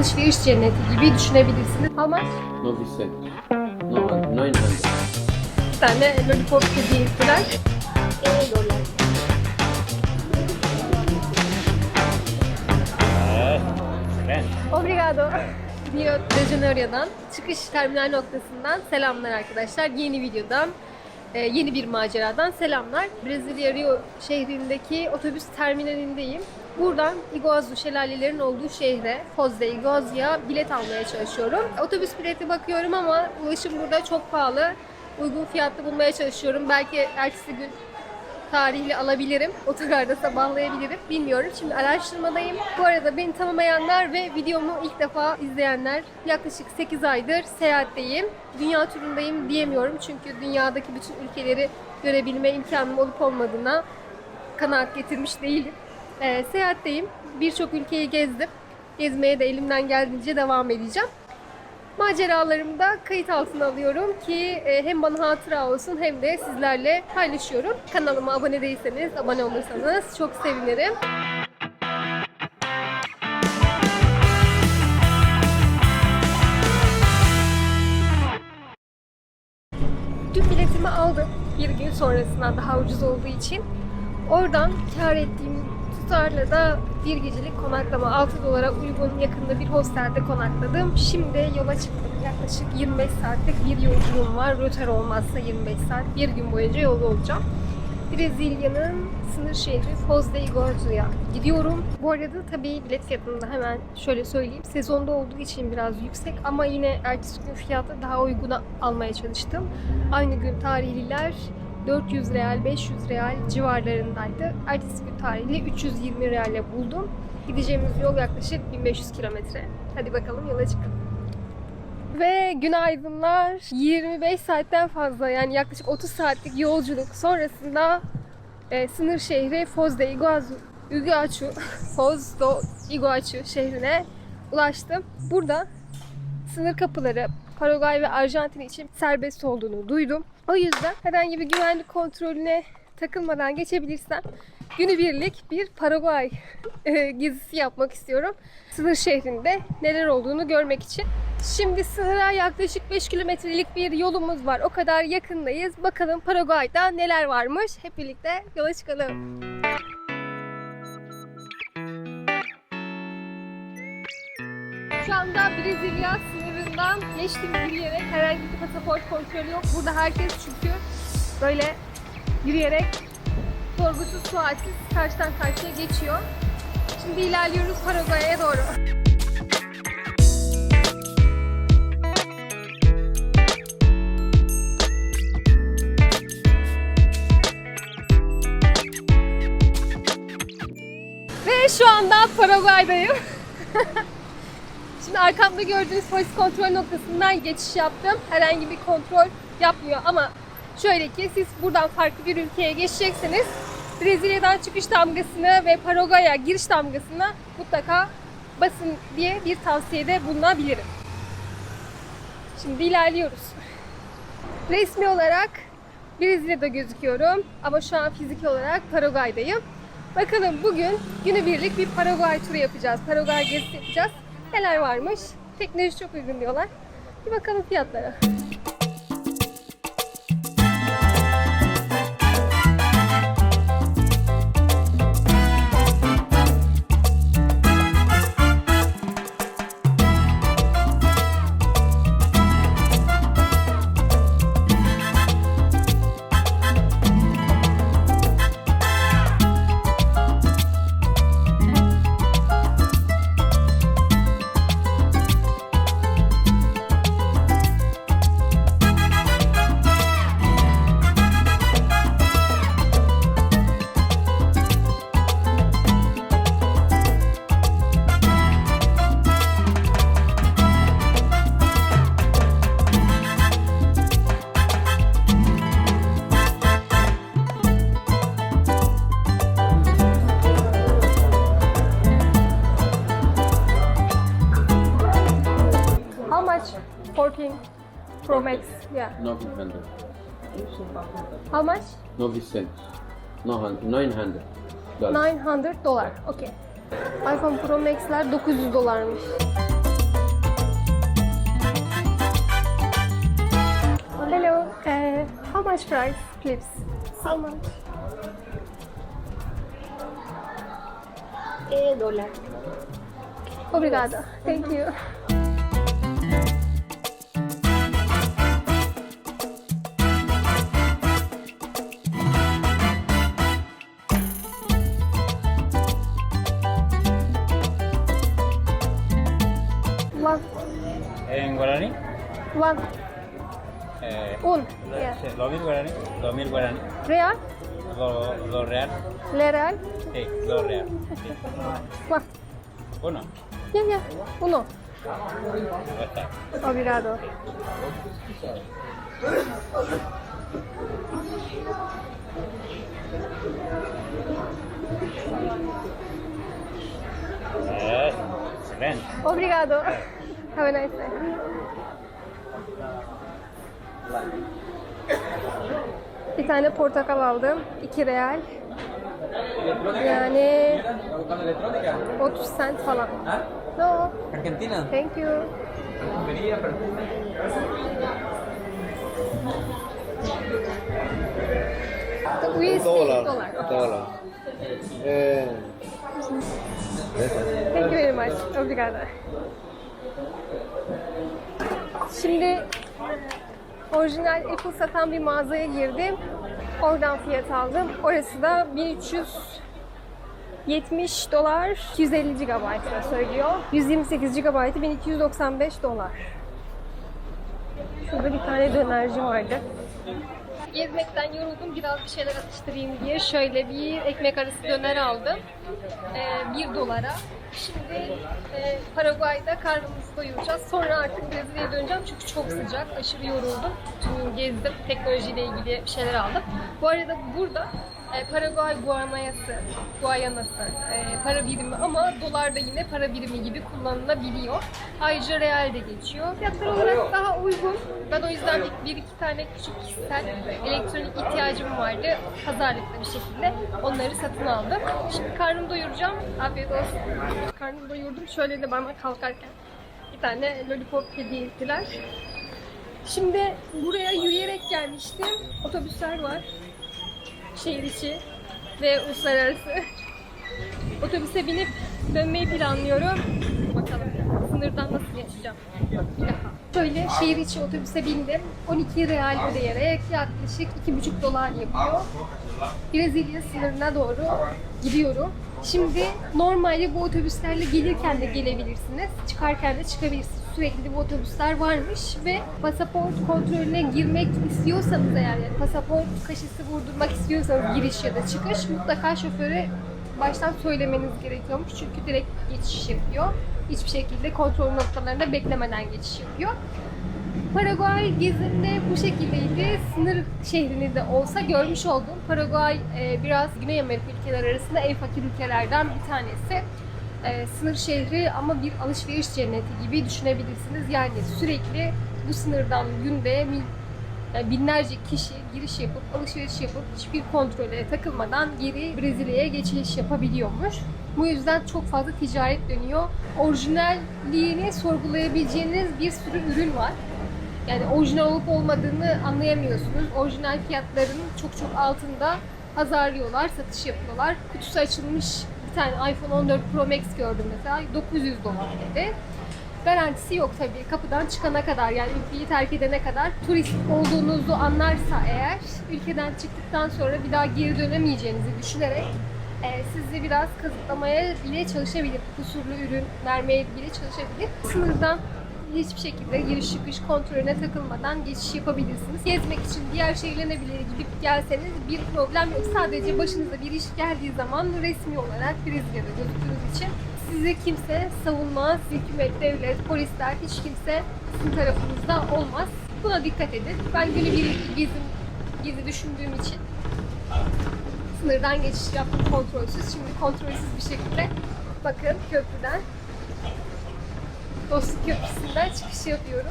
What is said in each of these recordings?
alışveriş cenneti gibi düşünebilirsiniz. How much? No Vicente. No, 900. Bir tane lollipop hediye ettiler. E. Obrigado. Rio de Janeiro'dan çıkış terminal noktasından selamlar arkadaşlar. Yeni videodan, e, yeni bir maceradan selamlar. Brezilya Rio şehrindeki otobüs terminalindeyim. Buradan Iguazu şelalelerin olduğu şehre, Foz de Iguazu'ya bilet almaya çalışıyorum. Otobüs bileti bakıyorum ama ulaşım burada çok pahalı. Uygun fiyatlı bulmaya çalışıyorum. Belki ertesi gün tarihli alabilirim. Otogarda sabahlayabilirim. Bilmiyorum. Şimdi araştırmadayım. Bu arada beni tanımayanlar ve videomu ilk defa izleyenler yaklaşık 8 aydır seyahatteyim. Dünya turundayım diyemiyorum. Çünkü dünyadaki bütün ülkeleri görebilme imkanım olup olmadığına kanaat getirmiş değilim. Ee, seyahatteyim. Birçok ülkeyi gezdim. Gezmeye de elimden geldiğince devam edeceğim. Maceralarımı da kayıt altına alıyorum ki e, hem bana hatıra olsun hem de sizlerle paylaşıyorum. Kanalıma abone değilseniz, abone olursanız çok sevinirim. Dün biletimi aldım. Bir gün sonrasından daha ucuz olduğu için. Oradan kar ettiğim tutarla da bir gecelik konaklama 6 dolara uygun yakında bir hostelde konakladım. Şimdi yola çıktım. Yaklaşık 25 saatlik bir yolculuğum var. Röter olmazsa 25 saat. Bir gün boyunca yolda olacağım. Brezilya'nın sınır şehri Foz de Iguazu'ya gidiyorum. Bu arada tabii bilet fiyatını da hemen şöyle söyleyeyim. Sezonda olduğu için biraz yüksek ama yine ertesi gün fiyatı daha uyguna almaya çalıştım. Aynı gün tarihliler 400 real, 500 real civarlarındaydı. Ertesi gün tarihli 320 reale buldum. Gideceğimiz yol yaklaşık 1500 kilometre. Hadi bakalım yola çıkalım. Ve günaydınlar. 25 saatten fazla yani yaklaşık 30 saatlik yolculuk sonrasında e, sınır şehri Foz de Iguazu, Iguaçu, Foz do Iguaçu şehrine ulaştım. Burada sınır kapıları Paraguay ve Arjantin için serbest olduğunu duydum. O yüzden herhangi bir güvenlik kontrolüne takılmadan geçebilirsem günübirlik bir Paraguay e, gezisi yapmak istiyorum. Sınır şehrinde neler olduğunu görmek için. Şimdi sınıra yaklaşık 5 kilometrelik bir yolumuz var. O kadar yakındayız. Bakalım Paraguay'da neler varmış. Hep birlikte yola çıkalım. Şu anda Brezilya sınırından geçtim yürüyerek. Herhangi bir pasaport kontrolü yok. Burada herkes çünkü böyle yürüyerek sorgusuz sualsiz karşıdan karşıya geçiyor. Şimdi ilerliyoruz Paraguay'a doğru. Ve şu anda Paraguay'dayım. Şimdi arkamda gördüğünüz polis kontrol noktasından geçiş yaptım. Herhangi bir kontrol yapmıyor ama şöyle ki siz buradan farklı bir ülkeye geçecekseniz Brezilya'dan çıkış damgasını ve Paraguay'a giriş damgasını mutlaka basın diye bir tavsiyede bulunabilirim. Şimdi ilerliyoruz. Resmi olarak Brezilya'da gözüküyorum ama şu an fiziki olarak Paraguay'dayım. Bakalım bugün günübirlik bir Paraguay turu yapacağız. Paraguay gezisi yapacağız. Neler varmış? Teknoloji çok uygun diyorlar. Bir bakalım fiyatlara. 14 Pro Max. Yeah. No, 100. How much? No, 100 cents. No, 900. Dollars. 900 dolar. Okay. iPhone Pro Max'ler 900 dolarmış. Hello. Uh, how much price, please? How much? Eh, $1. Obrigada. Thank you. One, eh, un. Yeah. sí, dos mil guaraní, dos mil guaraní, Real, dos, dos real, le real. sí, dos real, sí. One. Uno, Yeah, yeah. Uno. ya está. Obrigado. Excelente. Obrigado. Have a nice day. Bir tane portakal aldım. 2 real. Yani 30 cent falan. No, Argentina. thank you. We speak dollar. Dólar. Eh, Thank you very much. Obrigada. Şimdi orijinal Apple satan bir mağazaya girdim. Oradan fiyat aldım. Orası da 1370 dolar 250 GB'ına söylüyor. 128 GB'ı 1295 dolar. Şurada bir tane dönerci vardı. Gezmekten yoruldum. Biraz bir şeyler atıştırayım diye şöyle bir ekmek arası döner aldım. Ee, 1 dolara. Şimdi e, Paraguay'da karnımızı doyuracağız. Sonra artık Brezilya'ya döneceğim çünkü çok sıcak. Aşırı yoruldum. Gün gezdim. Teknolojiyle ilgili bir şeyler aldım. Bu arada burada e, Paraguay Guayanası, Guayanası e, para birimi ama dolar da yine para birimi gibi kullanılabiliyor. Ayrıca real de geçiyor. Fiyatlar olarak daha uygun. Ben o yüzden bir, bir iki tane küçük kişisel elektronik ihtiyacım vardı. Pazarlıklı bir şekilde onları satın aldım. Şimdi karnımı doyuracağım. Afiyet olsun. Karnımı doyurdum. Şöyle de bana kalkarken bir tane lollipop hediye ettiler. Şimdi buraya yürüyerek gelmiştim. Otobüsler var şehir içi ve uluslararası. Otobüse binip dönmeyi planlıyorum. Bakalım sınırdan nasıl geçeceğim. Şöyle şehir içi otobüse bindim. 12 real ödeyerek yaklaşık 2,5 dolar yapıyor. Brezilya sınırına doğru gidiyorum. Şimdi normalde bu otobüslerle gelirken de gelebilirsiniz. Çıkarken de çıkabilirsiniz. Sürekli bu otobüsler varmış ve pasaport kontrolüne girmek istiyorsanız eğer yani pasaport kaşısı vurdurmak istiyorsanız giriş ya da çıkış mutlaka şoföre baştan söylemeniz gerekiyormuş. Çünkü direkt geçiş yapıyor. Hiçbir şekilde kontrol noktalarında beklemeden geçiş yapıyor. Paraguay gezimde bu şekildeydi. Sınır şehrini de olsa görmüş oldum. Paraguay e, biraz Güney Amerika ülkeler arasında en fakir ülkelerden bir tanesi. E, sınır şehri ama bir alışveriş cenneti gibi düşünebilirsiniz. Yani sürekli bu sınırdan günde yani binlerce kişi giriş yapıp alışveriş yapıp hiçbir kontrole takılmadan geri Brezilya'ya geçiş yapabiliyormuş. Bu yüzden çok fazla ticaret dönüyor. Orijinalliğini sorgulayabileceğiniz bir sürü ürün var. Yani orijinal olup olmadığını anlayamıyorsunuz. Orijinal fiyatların çok çok altında pazarlıyorlar, satış yapıyorlar. Kutusu açılmış bir tane iPhone 14 Pro Max gördüm mesela 900 dolar dedi. Garantisi yok tabii. Kapıdan çıkana kadar yani ülkeyi terk edene kadar turist olduğunuzu anlarsa eğer ülkeden çıktıktan sonra bir daha geri dönemeyeceğinizi düşünerek e, sizi biraz kazıklamaya bile çalışabilir. Kusurlu ürün vermeye bile çalışabilir. Sınırdan hiçbir şekilde giriş çıkış kontrolüne takılmadan geçiş yapabilirsiniz. Gezmek için diğer şehirlerine bile gidip gelseniz bir problem yok. Sadece başınıza bir iş geldiği zaman resmi olarak Brezilya'da gözüktüğünüz için sizi kimse savunmaz. Hükümet, devlet, polisler hiç kimse sizin tarafınızda olmaz. Buna dikkat edin. Ben günü bir gezim, gezi düşündüğüm için sınırdan geçiş yaptım kontrolsüz. Şimdi kontrolsüz bir şekilde bakın köprüden Dostluk Köprüsü'nden çıkış yapıyorum.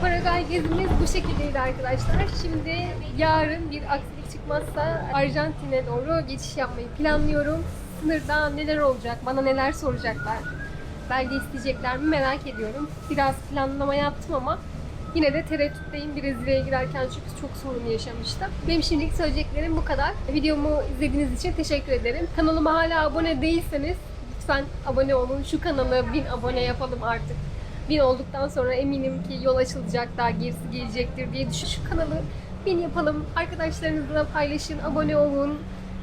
Paraguay gezimiz bu şekildeydi arkadaşlar. Şimdi yarın bir aksilik çıkmazsa Arjantin'e doğru geçiş yapmayı planlıyorum. Sınırda neler olacak, bana neler soracaklar, belge isteyecekler mi merak ediyorum. Biraz planlama yaptım ama Yine de tereddütteyim Brezilya'ya girerken çünkü çok sorun yaşamıştım. Benim şimdilik söyleyeceklerim bu kadar. Videomu izlediğiniz için teşekkür ederim. Kanalıma hala abone değilseniz lütfen abone olun. Şu kanalı 1000 abone yapalım artık. 1000 olduktan sonra eminim ki yol açılacak daha gerisi gelecektir diye düşün. Şu kanalı 1000 yapalım. Arkadaşlarınızla paylaşın, abone olun,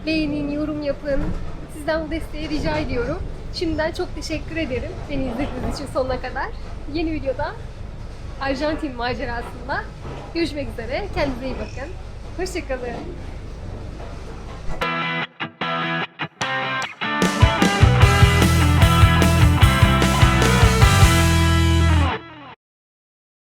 beğenin, yorum yapın. Sizden bu desteği rica ediyorum. Şimdiden çok teşekkür ederim beni izlediğiniz için sonuna kadar. Yeni videoda Arjantin macerasında görüşmek üzere. Kendinize iyi bakın. Hoşçakalın.